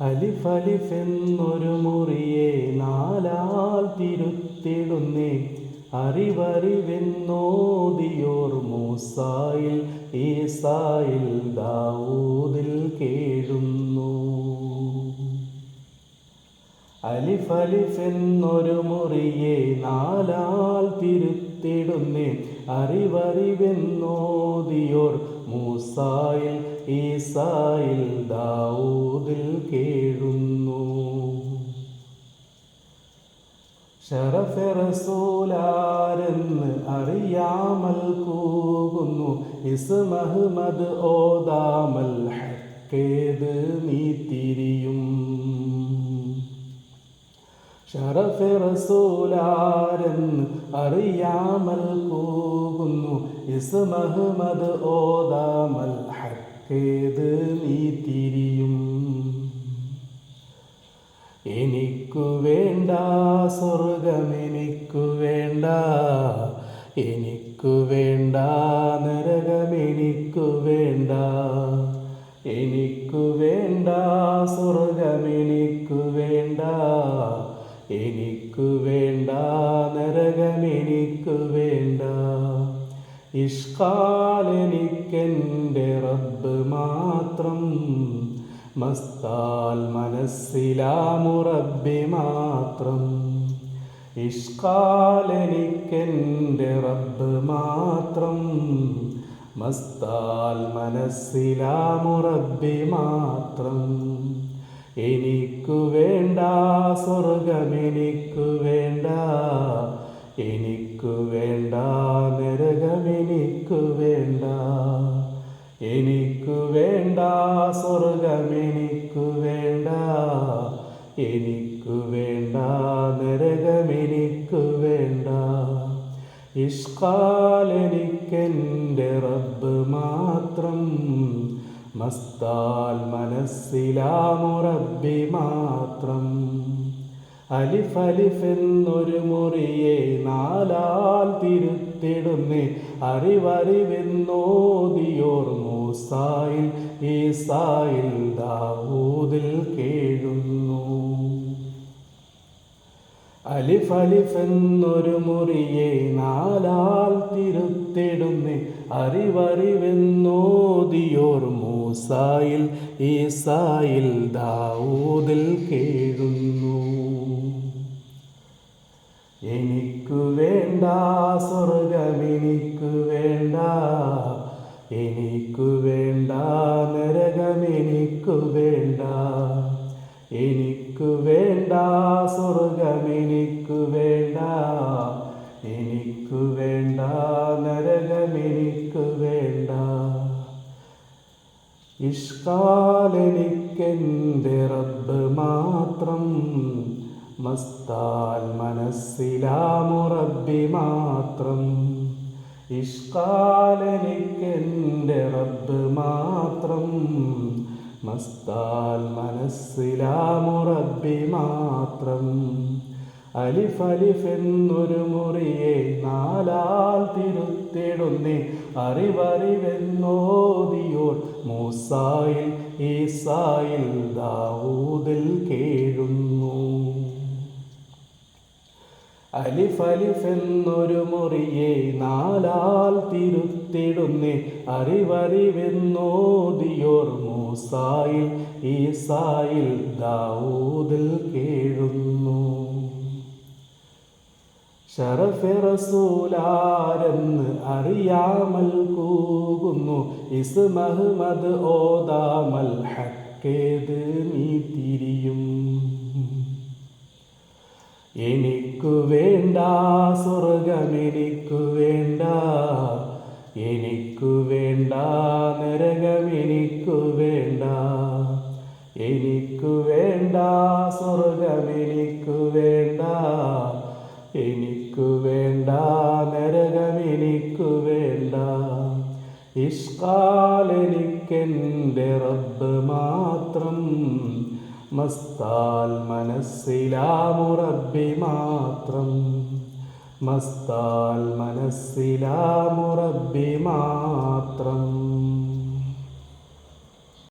അലിഫലിഫെന്നൊരു മുറിയെ നാലാൽ തിരുത്തിടുന്നേ. അറിവറിവെന്നോതിയോർ മൂസായിൽ ഈസായിൽ ദാവൂദിൽ കേഴുന്നു. അലിഫലിഫെന്നൊരു മുറിയെ നാലാൽ തിരുത്തിടുന്നേ. അറിവറിവെന്നോദിയോർ മൂസായിൽ ഈസായിൽ ദാവൂദിൽ കേഴുന്നു. ഷറഫെറസൂലാരെന്ന് അറിയാമൽ കൂകുന്നു. ഇസ്മഹ്മദ് ഓതാമൽ ഹക്കേത് നീ തിരിയും. ഷറഫെറസൂലാരെന്ന് അറിയാമൽ കൂകുന്നു ഇസ്മഹ്മദ് ഓതാമൽ ഹക്കേത് നീ തിരിയും. എനിക്കു വേണ്ട സ്വർഗം എനിക്കു വേണ്ട. എനിക്കു വേണ്ട നരകം എനിക്കു വേണ്ട. എനിക്കു വേണ്ട സ്വർഗം എനിക്കു വേണ്ട. എനിക്കു വേണ്ട ഇഷ്കാലെനിക്കെന്റെ റബ്ബ് മാത്രം. മസ്താൽ മനസ്സിലാമുറബി മാത്രം. ഇഷ്കാലെനിക്കെന്റെ റബ്ബ് മാത്രം. മസ്താൽ മനസ്സിലാമുറബി മാത്രം. എനിക്കു വേണ്ട സ്വർഗമെനിക്കു വേണ്ട. എനിക്കു എനിക്കു വേണ്ട നരകമെനിക്കു വേണ്ട. ഇഷ്കാലെനിക്കെന്റെ റബ്ബ് മാത്രം മസ്താൽ മനസ്സിലാമുറബി മാത്രം? അലിഫലിഫെന്നൊരു മുറിയെ നാലാൽ തിരുത്തിടുന്നേ അറിവറിവെന്നോതിയോർ മൂസായിൽ ഈസായിൽ ദാവൂദിൽ കേഴുന്നു. അലിഫലിഫെന്നൊരു മുറിയെ നാലാൽ തിരുത്തിടുന്നേ. അറിവറിവെന്നോതിയോർ മൂസായിൽ ഈസായിൽ ദാവൂദിൽ കേഴുന്നു. എനിക്കു വേണ്ട സ്വർഗമെനിക്കു വേണ്ട എനിക്കു വേണ്ട നരകമെനിക്കു വേണ്ട. എനിക്കു വേണ്ട സ്വർഗമെനിക്കു വേണ്ട. എനിക്ക് വേണ്ട നരകം എനിക്ക് വേണ്ട ഇഷ്കാലെനിക്കെന്റെ റബ്ബ് മാത്രം. മസ്താൽ മനസ്സിലാമുറബി മാത്രം. ഇഷ്കാലെനിക്കെന്റെ റബ്ബ് മാത്രം. മസ്താൽ മനസ്സിലാമുറബി മാത്രം. അലിഫലിഫെന്നൊരു മുറിയെ നാലാൽ തിരുത്തിടുന്നേ. അറിവറിവെന്നോദിയോർ മൂസായിൽ ഈസായിൽ ദാവൂദിൽ കേഴുന്നു അലിഫലിഫെന്നൊരു മുറിയെ നാലാൽ തിരുത്തിടുന്നേ. അറിവറിവെന്നോദിയോർ മൂസായിൽ ഈസായിൽ ദാവൂദിൽ കേഴുന്നു. ഷറഫെറസൂലാരെന്ന് അറിയാമൽ കൂകുന്നു. ഇസ് മഹ്മദ് ഓതാമൽ ഹക്കേത് നീ തിരിയും. എനിക്കു വേണ്ട സ്വർഗമെനിക്കു വേണ്ട. എനിക്കു വേണ്ട നരകമെനിക്കു വേണ്ട. എനിക്കു വേണ്ട സ്വർഗമെനിക്കു വേണ്ട. എനിക്കു വേണ്ട നരകമെനിക്കു വേണ്ട. ഇഷ്കാലെനിക്കെന്റെ റബ്ബ് മാത്രം. മസ്താൽ മനസ്സിലാമുറബി മാത്രം. മസ്താൽ മനസ്സിലാമുറബി മാത്രം.